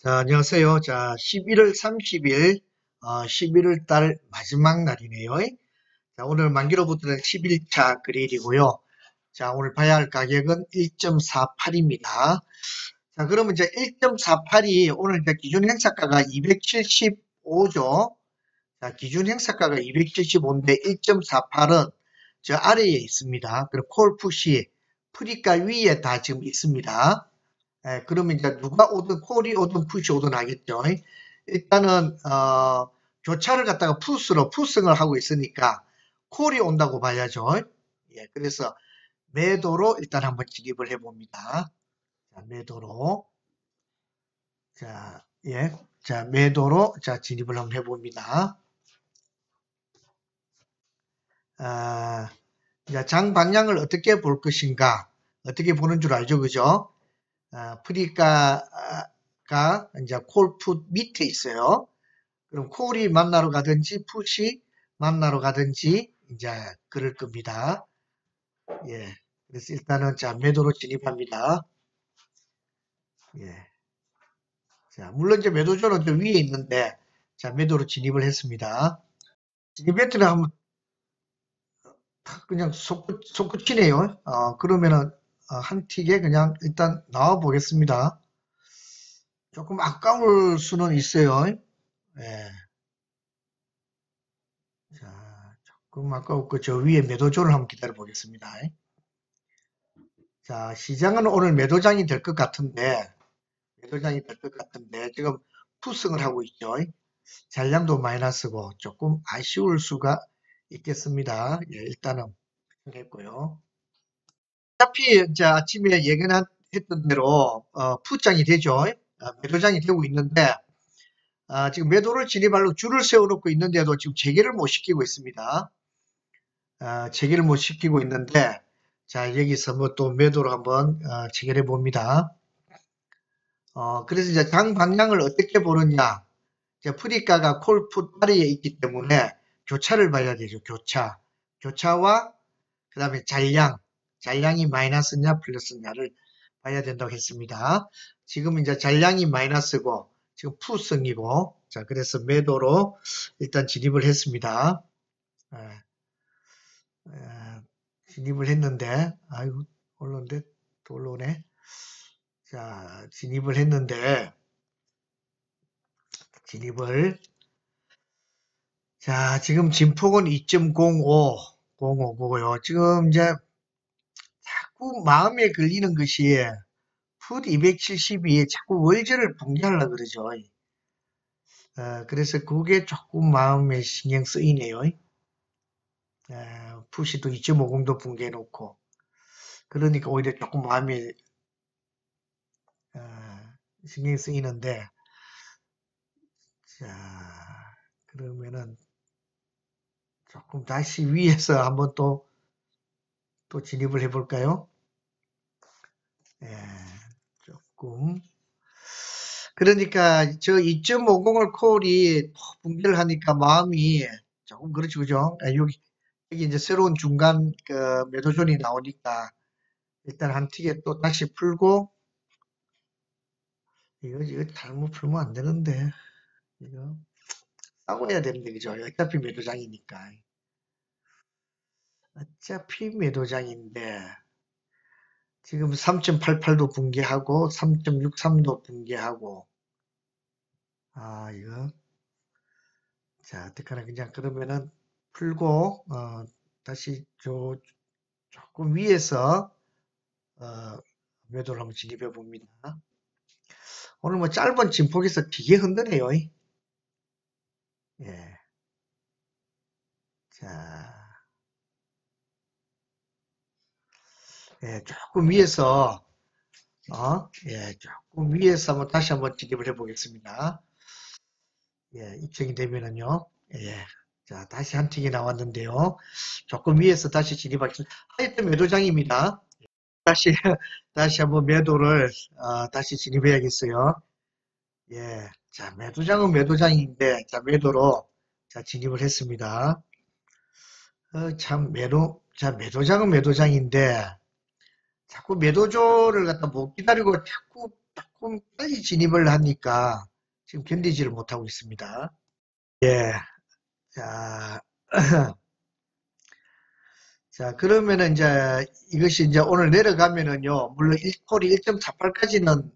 자, 안녕하세요. 자, 11월 30일, 어, 11월 달 마지막 날이네요. 자, 오늘 만기로부터는 11차 그레이고요. 자, 오늘 봐야 할 가격은 1.48입니다. 자, 그러면 이제 1.48이 오늘 이제 기준 행사가가 275죠. 자, 기준 행사가가 275인데 1.48은 저 아래에 있습니다. 그리고 콜 푸시 프리가 위에 다 지금 있습니다. 예, 그러면 이제 누가 오든 콜이 오든 푸시 오든 하겠죠. 일단은 어, 교차를 갖다가 푸스로 푸승을 하고 있으니까 콜이 온다고 봐야죠. 예, 그래서 매도로 일단 한번 진입을 해봅니다. 자, 매도로 자, 예, 자 매도로 자 진입을 한번 해봅니다. 아, 장 방향을 어떻게 볼 것인가 어떻게 보는 줄 알죠, 그죠? 아, 프리카가 이제 콜풋 밑에 있어요. 그럼 콜이 만나러 가든지 풋이 만나러 가든지 이제 그럴 겁니다. 예. 그래서 일단은 자 매도로 진입합니다. 예. 자 물론 이제 매도조는 좀 위에 있는데 자 매도로 진입을 했습니다. 진입 배트를 한번 그냥 속, 속끝이네요. 어, 그러면은 어, 한 틱에 그냥 일단 나와 보겠습니다. 조금 아까울 수는 있어요. 예. 자, 조금 아까웠고 저 위에 매도조를 한번 기다려 보겠습니다. 자, 시장은 오늘 매도장이 될 것 같은데 매도장이 될 것 같은데 지금 푸승을 하고 있죠. 잔량도 마이너스고 조금 아쉬울 수가 있겠습니다. 예, 일단은 했고요. 어차피 이제 아침에 예견했던 대로 어, 푸장이 되죠. 어, 매도장이 되고 있는데 어, 지금 매도를 진입하려고 줄을 세워놓고 있는데도 지금 재개를 못 시키고 있습니다. 어, 재개를 못 시키고 있는데 자 여기서 뭐 또 매도를 한번 어, 재개해 봅니다. 어, 그래서 이제 장 방향을 어떻게 보느냐 이제 프리카가 콜풋 아래에 있기 때문에 교차를 봐야 되죠. 교차. 교차와 그 다음에 잔량 잔량이 마이너스냐 플러스냐를 봐야 된다고 했습니다. 지금 이제 잔량이 마이너스고 지금 푸승이고 자 그래서 매도로 일단 진입을 했습니다. 에, 에, 진입을 했는데 아이고 올라온데 또 올라오네. 자 진입을 했는데 진입을 자 지금 진폭은 2.05 05고요. 지금 이제 자꾸 마음에 걸리는 것이 풋 272에 자꾸 월저를 붕괴하려고 그러죠. 어, 그래서 그게 조금 마음에 신경 쓰이네요. 어, 또 2.50도 붕괴해 놓고 그러니까 오히려 조금 마음에 어, 신경 쓰이는데 자 그러면은 조금 다시 위에서 한번 또 또 진입을 해볼까요? 예, 조금. 그러니까 저 2.50을 콜이 붕괴를 하니까 마음이 조금 그렇죠, 그죠? 예, 여기, 여기 이제 새로운 중간 그 매도존이 나오니까 일단 한 틱에 또 다시 풀고 이거, 이거 잘못 풀면 안 되는데 이거 싸고 해야 되는데 그죠? 어차피 매도장이니까. 어차피 매도장인데 지금 3.88도 붕괴하고 3.63도 붕괴하고 아 이거 자 어떡하나 그냥 그러면은 풀고 어, 다시 저 조금 위에서 어, 매도를 한번 진입해 봅니다. 오늘 뭐 짧은 진폭에서 되게 흔드네요. 예. 자. 예, 조금 위에서 어, 예, 조금 위에서 한번 다시 한번 진입을 해보겠습니다. 예, 입증이 되면은요. 예, 자 다시 한 틱이 나왔는데요. 조금 위에서 다시 진입하겠습니다. 하여튼 매도장입니다. 다시 다시 한번 매도를 어, 다시 진입해야겠어요. 예, 자 매도장은 매도장인데 자 매도로 자 진입을 했습니다. 어, 참 매도 자 매도장은 매도장인데 자꾸 매도조를 갖다 못 기다리고 자꾸 조금 빨리 진입을 하니까 지금 견디지를 못하고 있습니다. 예. 자, 자, 그러면은 이제 이것이 이제 오늘 내려가면은요, 물론 1콜이 1.48까지는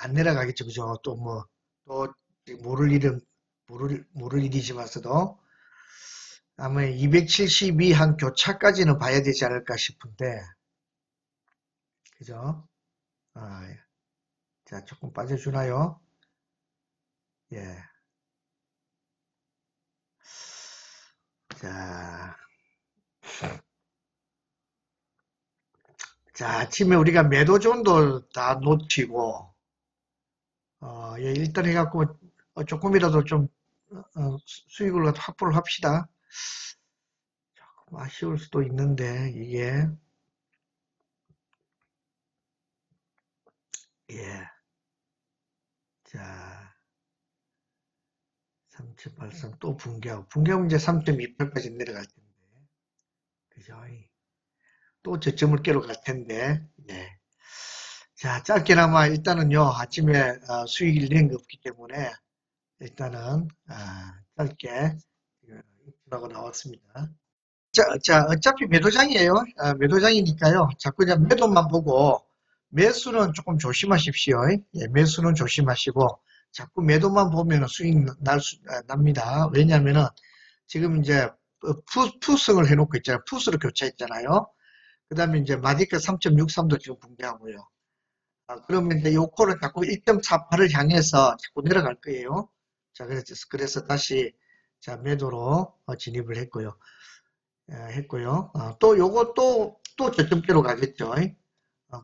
안 내려가겠죠. 그죠? 또 뭐, 또 모를 일은, 모를, 모를 일이지만서도 아마 272 한 교차까지는 봐야 되지 않을까 싶은데, 그죠? 아, 예. 자, 조금 빠져주나요? 예. 자. 자, 아침에 우리가 매도존도 다 놓치고, 어, 예, 일단 해갖고 어, 조금이라도 좀 어, 수익을 확보를 합시다. 조금 아쉬울 수도 있는데, 이게, 예. 자, 3.83 또 붕괴하고, 붕괴하면 이제 3.28까지 내려갈 텐데, 그죠? 또 저점을 깨러 갈 텐데, 네. 자, 짧게나마 일단은요, 아침에 어, 수익을 낸 게 없기 때문에, 일단은, 아, 짧게, 입주하고 나왔습니다. 자, 자, 어차피 매도장이에요. 아, 매도장이니까요. 자꾸 이제 매도만 보고, 매수는 조금 조심하십시오. 예, 매수는 조심하시고, 자꾸 매도만 보면 수익 날 수, 아, 납니다. 왜냐면은, 지금 이제, 푸, 푸승을 해놓고 있잖아요. 푸스로 교차했잖아요. 그 다음에 이제 마디카 3.63도 지금 붕괴하고요. 아, 그러면 이제 요 코를 자꾸 1.48을 향해서 자꾸 내려갈 거예요. 자, 그래서, 그래서 다시, 자, 매도로 어, 진입을 했고요. 에, 했고요. 어, 또 요거 또, 또 저점대로 가겠죠. 어,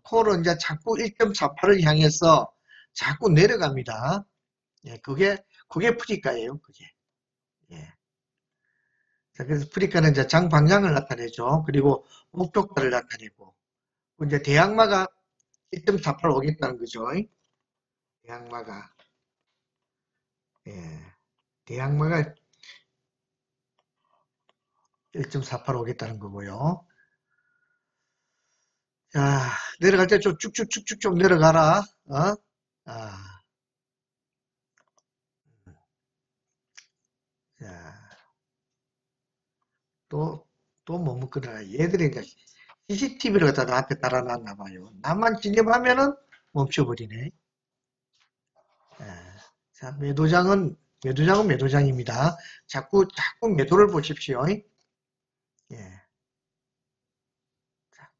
코를 이제 자꾸 1.48을 향해서 자꾸 내려갑니다. 예, 그게, 그게 프리카예요. 그게. 예. 자, 그래서 프리카는 이제 장 방향을 나타내죠. 그리고 목표가를 나타내고. 이제 대항마가 1.48 오겠다는 거죠. 대항마가. 예. 대항마가 1.48 오겠다는 거고요. 자, 내려갈 때 좀 쭉쭉쭉쭉 좀 내려가라. 어? 아. 자. 또, 또 머뭇거려라. 얘들이 이제 CCTV를 갖다 나한테 달아놨나 봐요. 나만 진입하면은 멈춰버리네. 예. 자, 매도장은, 매도장은 매도장입니다. 자꾸, 자꾸 매도를 보십시오. 예.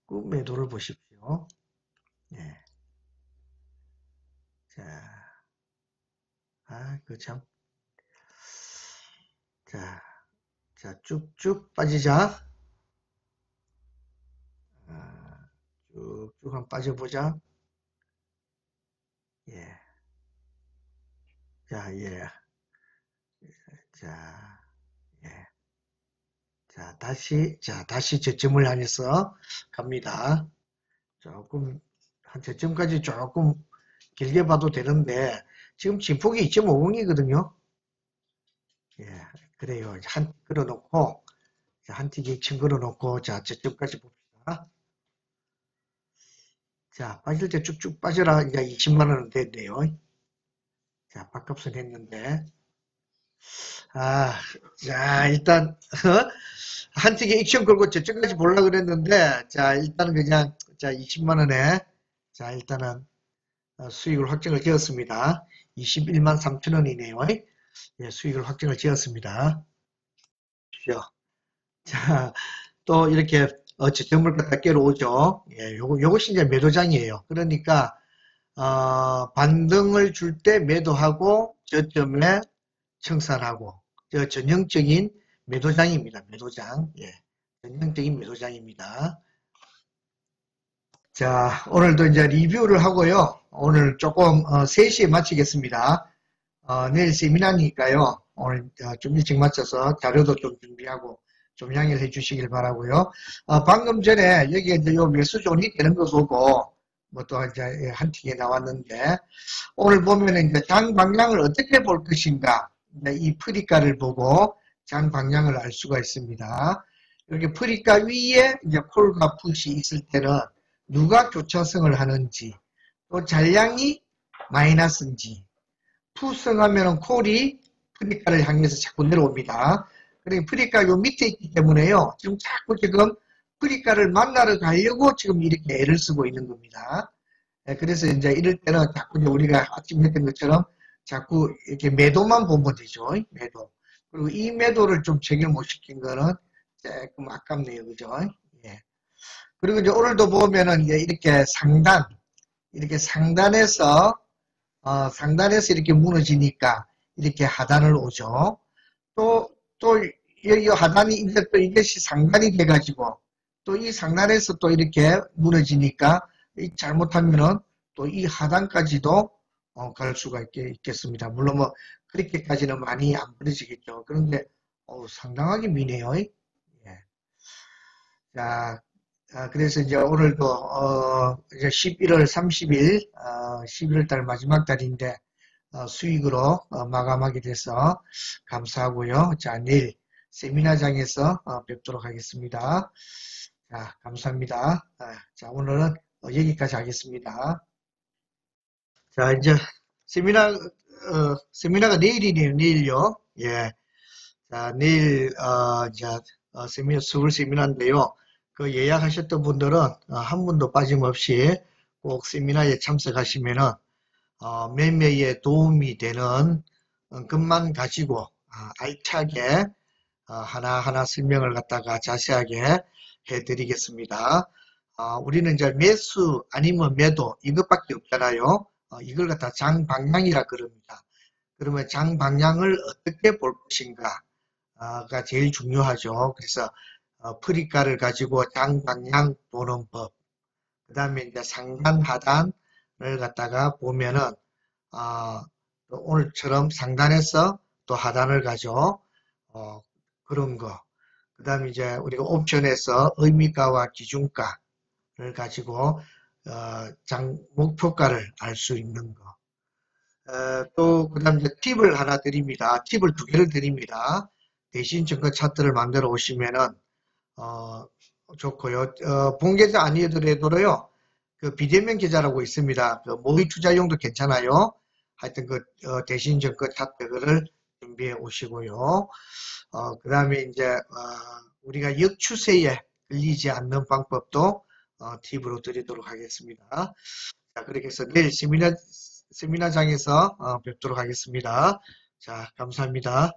자꾸 매도를 보십시오. 예. 자, 아, 그 참. 자. 자, 쭉쭉 빠지자. 아, 쭉쭉 한번 빠져보자. 예. 자, 예. 자, 예. 자, 다시, 자, 다시 저점을 향해서 갑니다. 조금, 한 저점까지 조금 길게 봐도 되는데, 지금 진폭이 2.50이거든요. 예. 그래요. 한 걸어놓고 한 틱이 친 걸어놓고 자 저점까지 봅시다. 자 빠질 때 쭉쭉 빠져라 이제 20만 원은 됐네요. 자 밥값은 했는데 아, 자 일단 어? 한 틱에 액션 걸고 저점까지 보려 그랬는데 자 일단은 그냥 자 20만 원에 자 일단은 어, 수익을 확정을 지었습니다. 21만 3천 원이네요. 예, 수익을 확정을 지었습니다. 자, 또 이렇게 어쨌든물 갖다 깨러오죠. 예, 요거, 요것이 이제 매도장이에요. 그러니까, 어, 반등을 줄 때 매도하고 저점에 청산하고, 저 전형적인 매도장입니다. 매도장. 예, 전형적인 매도장입니다. 자, 오늘도 이제 리뷰를 하고요. 오늘 조금 어, 3시에 마치겠습니다. 어, 내일 세미나니까요. 오늘 어, 좀 일찍 마쳐서 자료도 좀 준비하고 좀 양해를 해 주시길 바라고요. 어, 방금 전에 여기 이제 요 매수존이 되는 거 보고 뭐또 이제 한 틱에 나왔는데 오늘 보면은 이제 장 방향을 어떻게 볼 것인가 이 프리카를 보고 장 방향을 알 수가 있습니다. 이렇게 프리카 위에 이제 콜과 풋이 있을 때는 누가 교차성을 하는지 또 잔량이 마이너스인지 푸승하면은 콜이 프리카를 향해서 자꾸 내려옵니다. 그러니까 프리카 요 밑에 있기 때문에요. 지금 자꾸 지금 프리카를 만나러 가려고 지금 이렇게 애를 쓰고 있는 겁니다. 예, 그래서 이제 이럴 때는 자꾸 이제 우리가 아침 했던 것처럼 자꾸 이렇게 매도만 보면 되죠. 매도. 그리고 이 매도를 좀 적용 못 시킨 거는 조금 아깝네요. 그죠? 예. 그리고 이제 오늘도 보면은 이렇게 상단, 이렇게 상단에서, 어, 상단에서 이렇게 무너지니까 이렇게 하단을 오죠. 또, 또, 이 하단이 이제 또 이것이 상단이 돼가지고 또 이 상단에서 또 이렇게 무너지니까 잘못하면은 또 이 하단까지도 어, 갈 수가 있, 겠습니다 물론 뭐 그렇게까지는 많이 안 부러지겠죠. 그런데 어, 상당하게 미네요. 예. 자, 아, 그래서 이제 오늘도 어, 이제 11월 30일, 어, 11월 달 마지막 달인데 어, 수익으로 어, 마감하게 돼서 감사하고요. 자, 내일 세미나장에서 어, 뵙도록 하겠습니다. 자, 감사합니다. 아, 자, 오늘은 어, 여기까지 하겠습니다. 자, 이제 세미나, 어, 세미나가 내일이네요, 내일요. 예. 자, 내일, 어, 이제, 어, 세미나, 서울 세미나인데요. 그 예약하셨던 분들은 어, 한 분도 빠짐없이 꼭 세미나에 참석하시면은, 어, 매매에 도움이 되는 것만 가지고, 어, 알차게, 어, 하나하나 설명을 갖다가 자세하게 해드리겠습니다. 어, 우리는 이제 매수 아니면 매도 이것밖에 없잖아요. 어, 이걸 갖다 장 방향이라 그럽니다. 그러면 장 방향을 어떻게 볼 것인가가 제일 중요하죠. 그래서 어, 프리카를 가지고 장 방향 보는 법. 그 다음에 이제 상단 하단을 갖다가 보면은 어, 오늘처럼 상단에서 또 하단을 가죠. 어, 그런 거. 그 다음에 이제 우리가 옵션에서 의미가와 기준가를 가지고 어, 장 목표가를 알 수 있는 거. 어, 또 그 다음 이제 팁을 하나 드립니다. 팁을 두 개를 드립니다. 대신 증거 차트를 만들어 오시면은 어, 좋고요. 어, 본 계좌 아니더라도요. 그 비대면 계좌라고 있습니다. 그 모의 투자용도 괜찮아요. 하여튼 그 어, 대신 증거 차트를 준비해 오시고요. 어, 그 다음에 이제 어, 우리가 역추세에 끌리지 않는 방법도 어, 팁으로 드리도록 하겠습니다. 자, 그렇게 해서 내일 세미나, 세미나장에서 어, 뵙도록 하겠습니다. 자, 감사합니다.